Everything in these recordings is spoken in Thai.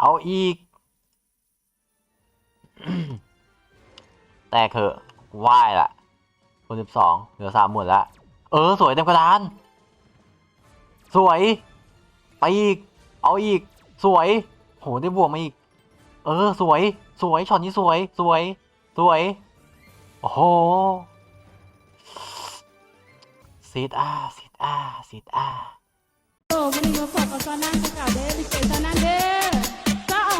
เอาอีก แต่เถอะไหวละคนสิบสองเหลือสามหมื่นละ เออ สวยเต็มกระดาน สวย ไปอีก เอาอีก สวย โห ได้บวกมาอีก เออ สวย สวย ช็อตนี้สวย สวย สวย โอ้โหซีดอาซีดอาซีดอาโอ้วันนี้มาฝากกับตอนนั้นกับเก่าเด้อดิเจตอนนั้นเด้อ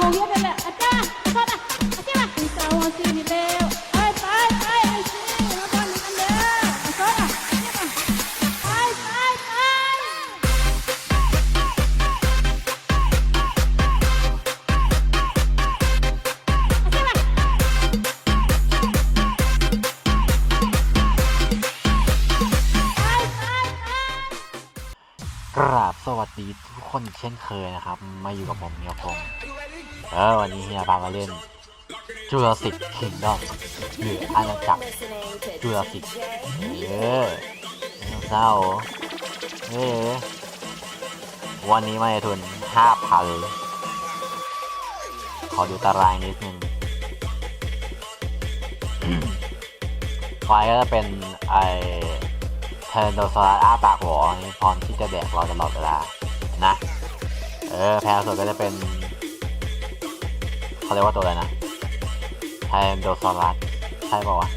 เอาของเยอะไปแหละอาจารย์อาจารย์อาจารย์เจ้าวันซีนี่เร็วไปไปไปไอ้ซีมาตอนนี้กันเด้ออาจารย์ไปไปไปอาจารย์ไปไปไปกราบสวัสดีทุกคนเช่นเคยนะครับ มาอยู่กับผมเมียพง เออวันนี้เฮียพามาเล่นจูราสิกคิงดอมหรืออาณาจักรจูราสิกเออไม่ต้องเศร้าเออวันนี้มาทุนห้าพันขอดูตารางนิดนึงไฟก็จะเป็นไอเทอร์โดซอรัสอ้าปากหัวนี่พร้อมที่จะแดกเราตลอดเวลานะ เออแพ้สุดก็จะเป็น เขาเรียกว่าตัวอะไรนะไทโดซอรัสใช่ป่าวะ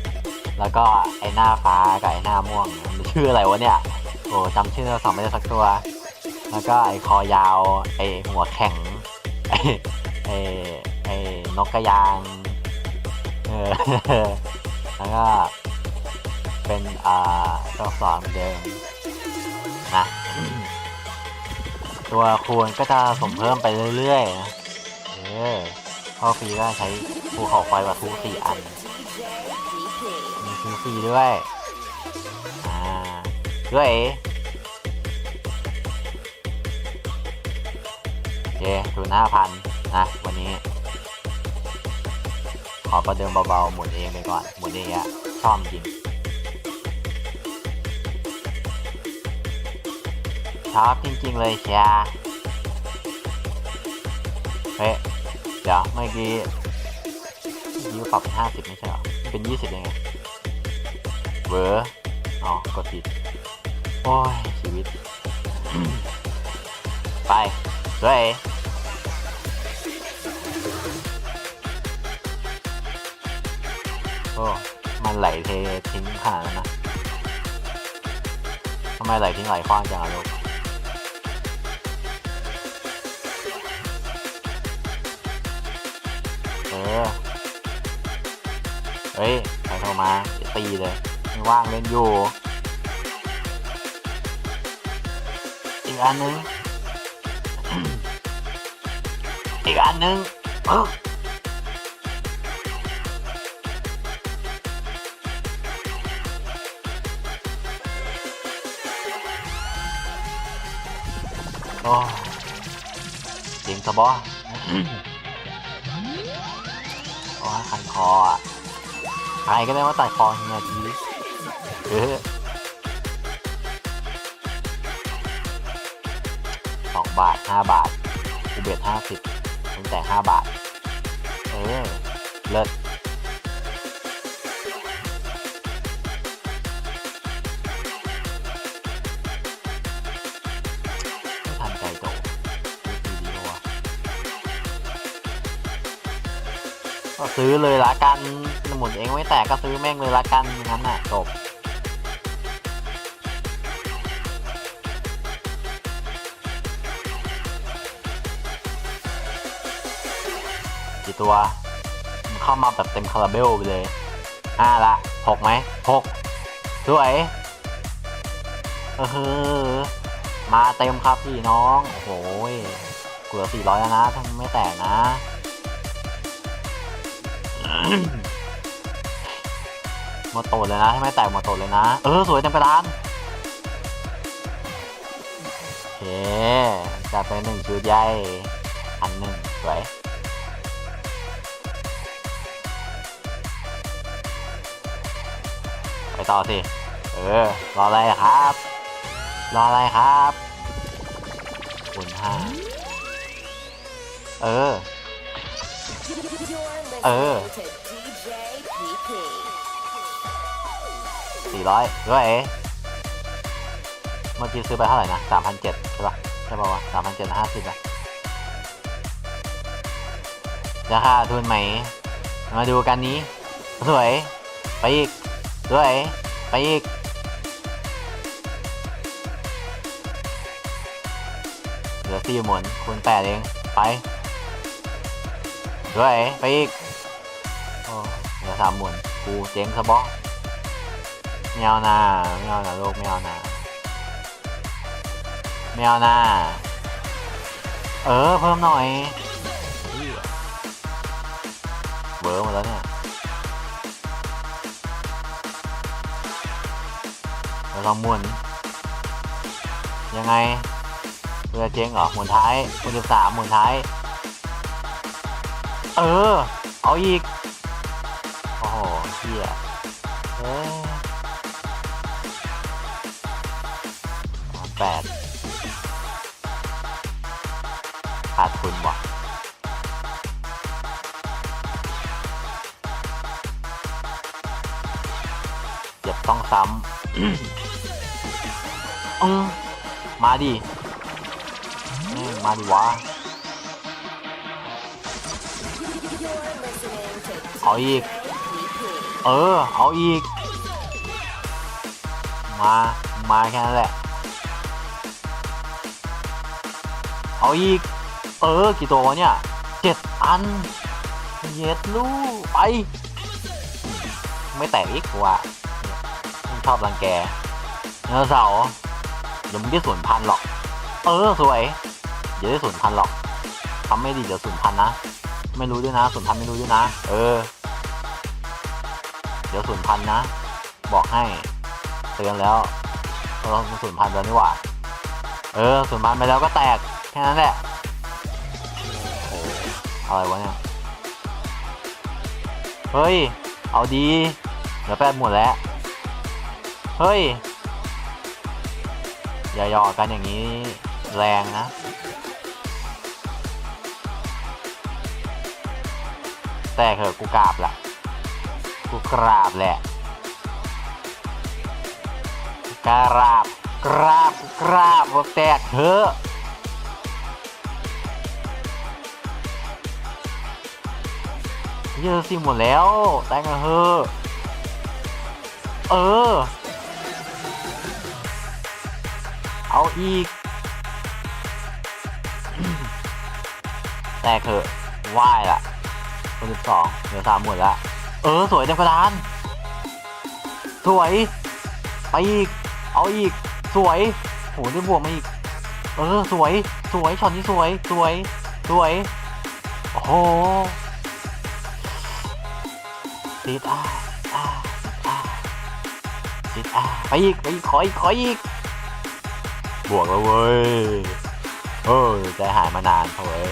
แล้วก็ไอหน้าฟ้ากับไอหน้าม่วงมันชื่ออะไรวะเนี่ยโอ้จำชื่อเราสองไม่ได้สักตัว แล้วก็ไอคอยาว ไอหัวแข็งไอไอไอนกกระยางเออแล้วก็เป็นอ่าตัวสอนเหมือนเดิมนะตัวคูณก็จะสมเพิ่มไปเรื่อยๆนะเออ ข้าฟรีก็ใช้ภูเขาไฟวัตถุสี่อัน มีซื้อฟรีด้วย อ่า ด้วยโอเคทุนห้าพันนะ วันนี้ ขอประเดิมเบาๆ หมุนเองไปก่อน หมุนเองอะชอบจริงชอบจริง ๆ เลยเชียเฮ้ เดี๋ยวเมื่อกี้ยูปรับเป็นห้าสิบไม่ใช่เหรอ เป็นยี่สิบยังไงเวอร์อ๋อกดผิด โอ้ย ชีวิต ไปด้วยโอ้มันไหลเททิ้งขนาดนั้นนะทำไมไหลทิ้งไหลคว้างจังอะลูก อเฮ้ยใครโทรมาตีเลยไม่ว่างเล่นอยู่ อีกอันนึง อีกอันนึงเออโอ้ยเสียงสบอ โอ้ยคันคออะใครก็ได้ว่าตัดคอเฮียทีดิเออสองบาทห้าบาทอุเบกห้าสิบตั้งแต่ห้าบาท เออ เลิศ ก็ซื้อเลยละกันหมุนเองไม่แตกก็ซื้อแม่งเลยละกันงั้นน่ะจบกี่ตัวมันเข้ามาแบบเต็มคาราเบลไปเลยห้าละหกไหมหกสวยเออมาเต็มครับพี่น้อง โอ้โหยกูเหลือสี่ร้อยแล้วนะถ้าไม่แตกนะ หมดโตดเลยนะให้ไม่แตกหมดโตดเลยนะ เออ สวยเต็มกระดานโอเคจะเป็นหนึ่งชุดใหญ่ อันหนึ่งสวยไปต่อสิ เออ รออะไรครับ รออะไรครับคูณห้าเออ Uh. สี่ร้อยด้วยเอ๋เมื่อกี้ซื้อไปเท่าไหร่นะสามพันเจ็ดใช่ปะใช่ปะวะสามพันเจ็ดห้าสิบอะจะค่าทุนไหม มาดูกันนี้ สวย ไปอีก ด้วย ไปอีก เหลือสี่หมุนคูณแปดเอง ไป ด้วยไปอีกโอ้เหลือสามหมุนกูเจ๊งซะบอไม่เอานาไม่เอานะลูกไม่เอานาไม่เอานาเออ เพิ่มหน่อยเบอร์หมดแล้วเนี่ยเดี๋ยวเราหมุนยังไงเรือเจ๊งเหรอหมุนท้ายหมุนสิบสามหมุนท้าย เออ เอาอีก โอ้โหเฮียเอ้ยสามแปดขาดทุนว่ะเจ็บต้องซ้ำอืมมาดิมาดิวะ เอาอีก เออ เอาอีก มา มาแค่นั้นแหละ เอาอีก เออ กี่ตัววะเนี่ยเจ็ดอัน เย็ดลูกไป ไม่แตกอีกว่าชอบรังแกเนื้อเสาเดี๋ยวมึงได้ศูนพันหรอก เออสวย เดี๋ยวได้ศูนพันหรอกทำไม่ดีเดี๋ยวศูนพันนะ ไม่รู้ด้วยนะศูนพันไม่รู้ด้วยนะ เออ เดี๋ยวศูนย์พันธุ์นะ บอกให้เตือนแล้วเราศูนย์พันธุ์แล้วนี่หว่า เออศูนย์พันธุ์ไปแล้วก็แตกแค่นั้นแหละโอ้อะไรวะเนี่ยเฮ้ย เอาดีเดี๋ยวแปดหมดแล้ว เฮ้ย อย่าหยอกกันอย่างนี้แรงนะแต่เหอะกูกราบละ กราบแหละกราบกราบกราบแตกเถอะเยอะสิหมดแล้วแต่งกันเถอะเออ เอาอีก แตกเถอะไหว้ละคนสิบสองเหลือสามหมดละ เออสวยเต็มกระดาน สวย ไปอีก เอาอีก สวยโหได้บวกมาอีก เออสวย สวยช็อตนี้สวย สวย สวย โอ้โหติดอะอะอะติดอะไปอีก ไปอีก ขออีก ขออีก บวกแล้วเว้ยเออใจหายมานานเว้ย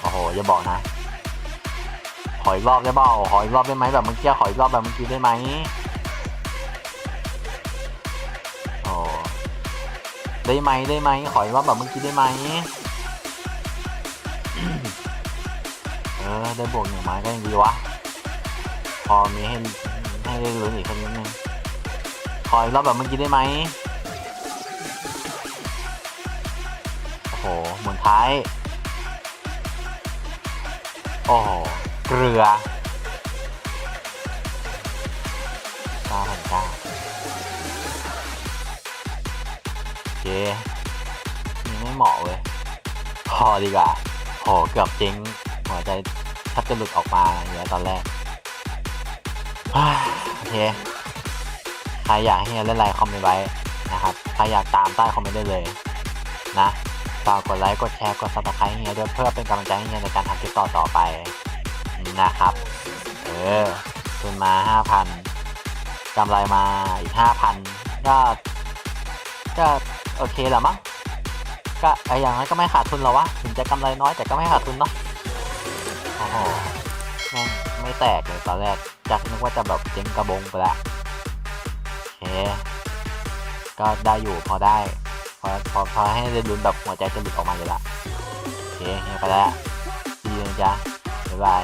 โอ้โหอย่าบอกนะ ขออีกรอบได้เปล่าขออีกรอบได้ไหมแบบเมื่อกี้ขออีกรอบแบบเมื่อกี้ได้ไหมโอ้ได้ไหมได้ไหมขออีกรอบแบบเมื่อกี้ได้ไหมเออได้บวกหนึ่งไม้ก็ยังดีวะพอมีให้ให้ได้ลุ้นอีกสักนิดนึงขออีกรอบแบบเมื่อกี้ได้ไหมโอ้โหหมุนท้ายโอ้ เกลือเก้าพันเก้าเจยังไม่เหมาะเว้ยพอดีกว่าโหเกือบเจ๊งหัวใจแทบจะหลุดออกมาอย่างตอนแรกฮ่าโอเค ใครอยากให้เฮียเล่นอะไรคอมเมนต์ไว้นะครับ ใครอยากตามใต้คอมเมนต์ได้เลยนะฝากกดไลค์ กดแชร์ กดซับสไครต์ให้เฮียด้วยเพื่อเป็นกำลังใจให้เฮียในการทำคลิปต่อต่อๆไป นะครับ เออทุนมาห้าพันกำไรมาอีกห้าพันก็ก็โอเคแหละมั้งก็ไออย่างนั้นก็ไม่ขาดทุนหรอวะถึงจะกำไรน้อยแต่ก็ไม่ขาดทุนเนาะโอ้โหแม่งไม่แตกเลยตอนแรกจากนึกว่าจะแบบเจ๊งกระบงไปล้วโอเคก็ได้อยู่พอได้ พอพอพอให้ได้ลุ้นแบบหัวใจจะหลุดออกมาเลยละโอเคเฮียไปแล้วดีนะจ๊ะบ๊ายบาย